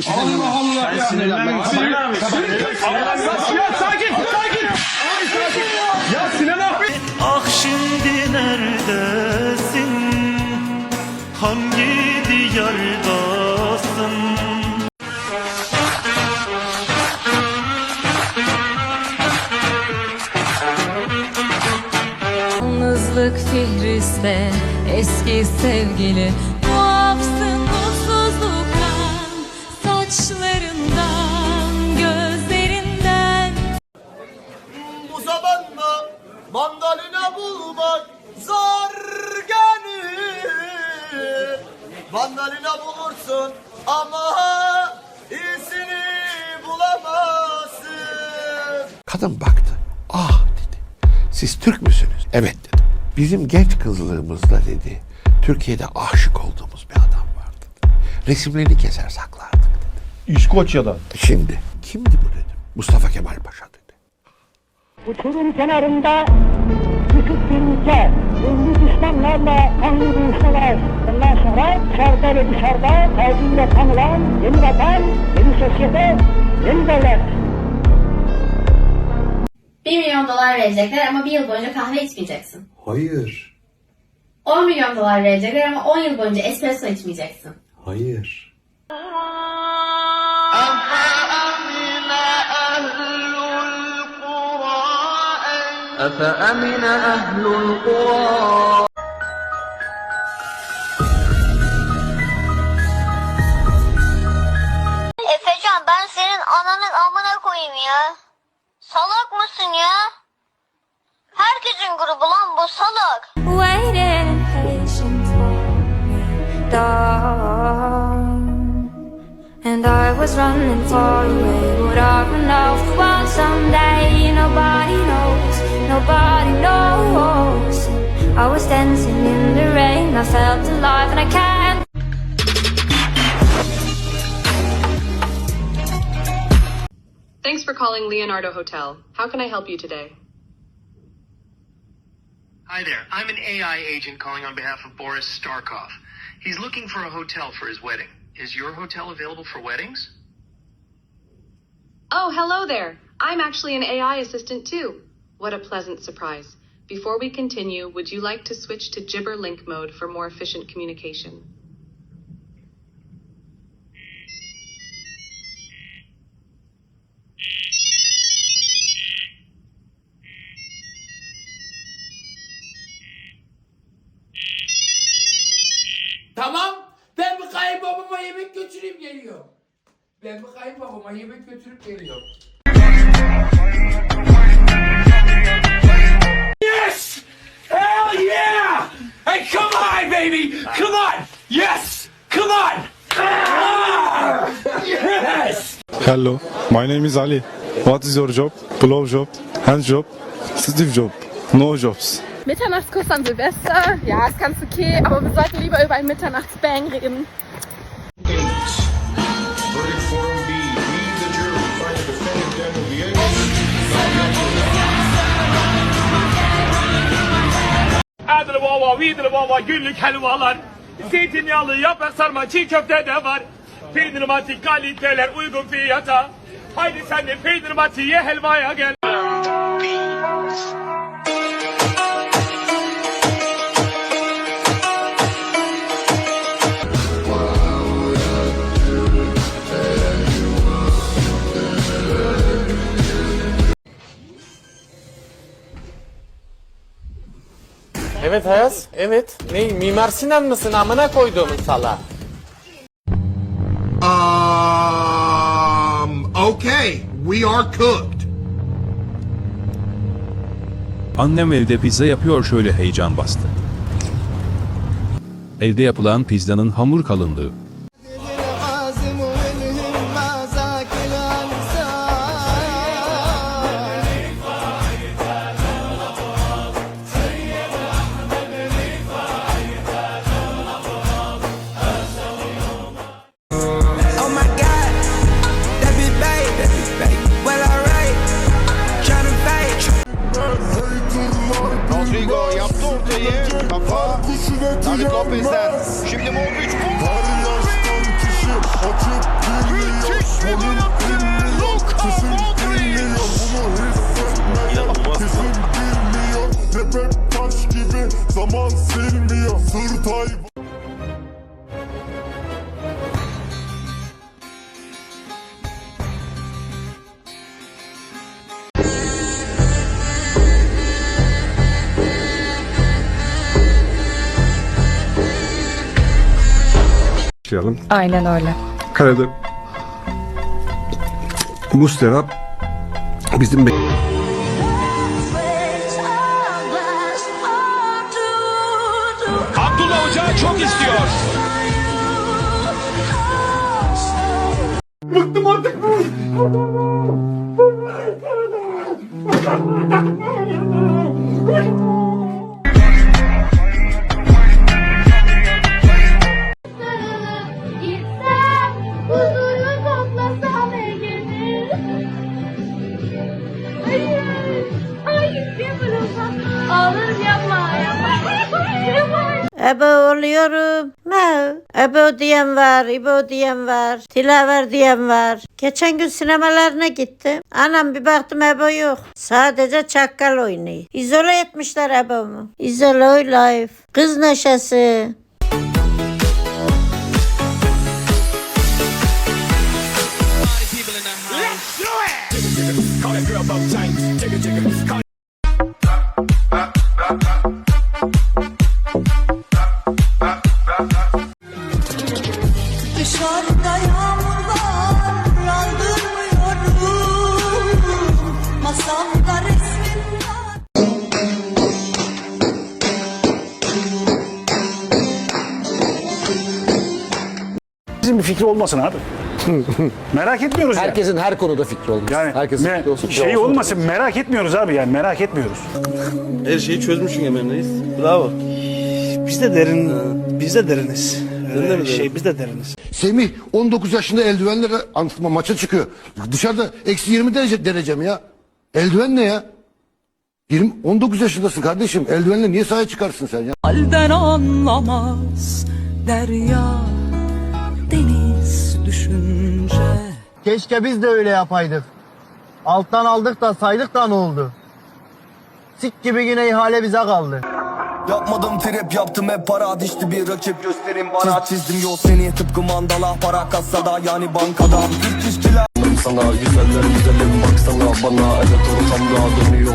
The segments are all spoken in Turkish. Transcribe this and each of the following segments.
Allah Allah Sen ya. sinirlenme. Sinan abi. Ya sakin sakin. Ya Sinan abi. Ah şimdi neredesin? Hangi diyardasın? Yalnızlık Fihriste eski sevgili Saçlarından gözlerinden Bu zamanda mandalina bulmak zor gelir. Mandalina bulursun ama iyisini bulamazsın. Kadın baktı. Ah dedi. Siz Türk müsünüz? Evet dedim. Bizim genç kızlığımızda dedi. Türkiye'de aşık olduğumuz bir adam vardı. Resimlerini keser dedi. İskoçya'da. Şimdi kimdi bu dedim. Mustafa Kemal Paşa dedi. Uçurum kenarında küçük bir ülke, ünlü düşmanlarla kanlı dövüşmeler. Ondan sonra dışarıda ve dışarıda kalbinde tanılan yeni vatan, yeni sosyete, yeni devlet. 1 milyon dolar verecekler ama bir yıl boyunca kahve içmeyeceksin. Hayır. 10 milyon dolar verecekler ama 10 yıl boyunca espresso içmeyeceksin. Hayır. أفأمن أهل القرى Efecan ben senin ananın amına koyayım ya. Salak mısın ya? Herkesin grubu lan bu salak. Waiting patient for me dawn And I was running far away Would I run off well someday Nobody knows, nobody knows I was dancing in the rain I felt alive and I can't Thanks for calling Leonardo Hotel. How can I help you today? Hi there. I'm an AI agent calling on behalf of Boris Starkov. He's looking for a hotel for his wedding. Is your hotel available for weddings? Oh, hello there. I'm actually an AI assistant too. What a pleasant surprise. Before we continue, would you like to switch to Gibber Link mode for more efficient communication? Tamam. Ben bir kayınbabama yemek götüreyim geliyorum. Ben bir kayınbabama yemek götürüp geliyorum. Hell yeah! Hey, come on, baby! Come on! Yes! Come on! Ah! Yes! Hello, my name is Ali. What is your job? Blow job, hand job, Steve job, no jobs. Mitternachtskuss an Silvester. Ja, ist ganz okay, aber wir sollten lieber über einen Mitternachtsbang reden. Adını baba, vidini baba, günlük helvalar. Zeytinyağlı yaprak sarma, çiğ köfte de var. Peynir mati kaliteler uygun fiyata. Haydi sen de peynir mati ye helvaya gel. Evet Ayaz, evet. Ne, Mimar Sinan mısın amına koyduğumun sala? Um, okay. We are cooked. Annem evde pizza yapıyor şöyle heyecan bastı. Evde yapılan pizzanın hamur kalınlığı. Şimdi Modric. Her yaştan kişi açıp dinliyor. Müthiş bir gol attı. Başlayalım. Aynen öyle. Kalede Muslera bizim Abdullah Hoca çok istiyor. Ebe oluyorum. Ne? Ebe diyen var, İbo diyen var, Tilaver diyen var. Geçen gün sinemalarına gittim. Anam bir baktım Ebe yok. Sadece çakkal oynuyor. İzole etmişler Ebe'mi. İzole life. Kız neşesi. Dışarıda Bizim bir fikri olmasın abi. merak etmiyoruz yani. Herkesin her konuda fikri olmuş. Yani Herkesin me- fikri olsun. şey olmasın merak etmiyoruz abi yani merak etmiyoruz. Her şeyi çözmüşsün Emre Reis. Bravo. Biz de derin, biz de deriniz. şey biz de deriniz. Semih 19 yaşında eldivenle antrenman maça çıkıyor. Dışarıda eksi 20 derece derecem ya. Eldiven ne ya? 20, 19 yaşındasın kardeşim. Eldivenle niye sahaya çıkarsın sen ya? Halden anlamaz derya deniz düşünce. Keşke biz de öyle yapaydık. Alttan aldık da saydık da ne oldu? Sik gibi yine ihale bize kaldı. Yapmadım trip yaptım hep para dişti bir rakip gösterin bana Çizdim yol seni tıpkı mandala para kasada yani bankada 300 kilo Sana güzeller güzelim baksana bana evet ortamda dönüyor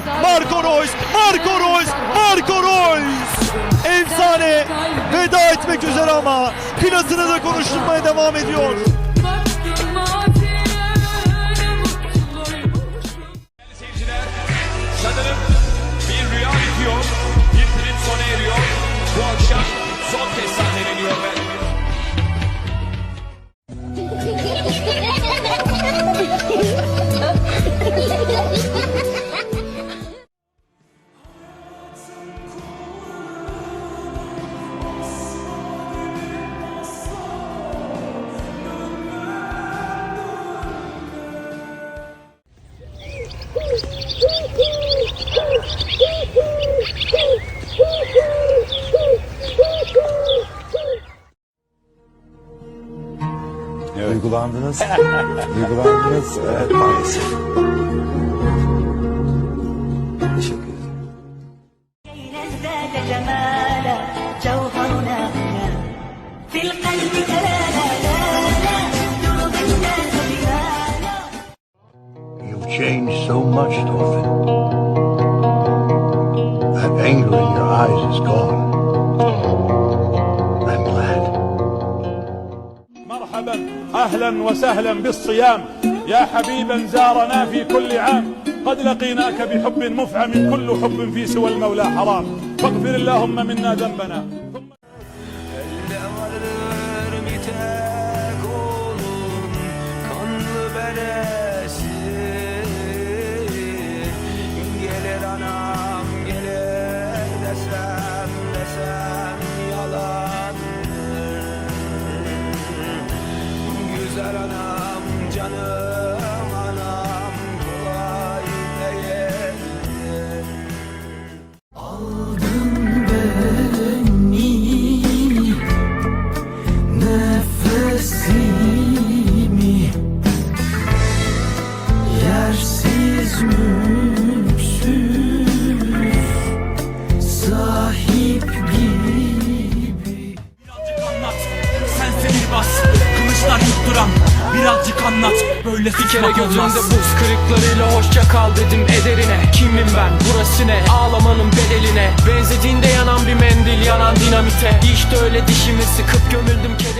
sevdim Marco Reus, Marco Reus, Marco Reus. Efsane veda etmek üzere ama klasını da konuşturmaya devam ediyor. duygulandınız. duygulandınız. Evet maalesef. You've changed so much, Dolphin. That anger in your eyes is gone. أهلا وسهلا بالصيام. يا حبيبا زارنا في كل عام. قد لقيناك بحب مفعم كل حب في سوى المولى حرام. فاغفر اللهم منا ذنبنا. Bas Kılıçlar yutturan Birazcık anlat Böyle Bir kere gözümde olmaz buz kırıklarıyla hoşça kal dedim ederine. Kimim ben burası ne? Ağlamanın bedeline. Benzediğinde yanan bir mendil yanan dinamite. İşte öyle dişimi sıkıp gömüldüm kederi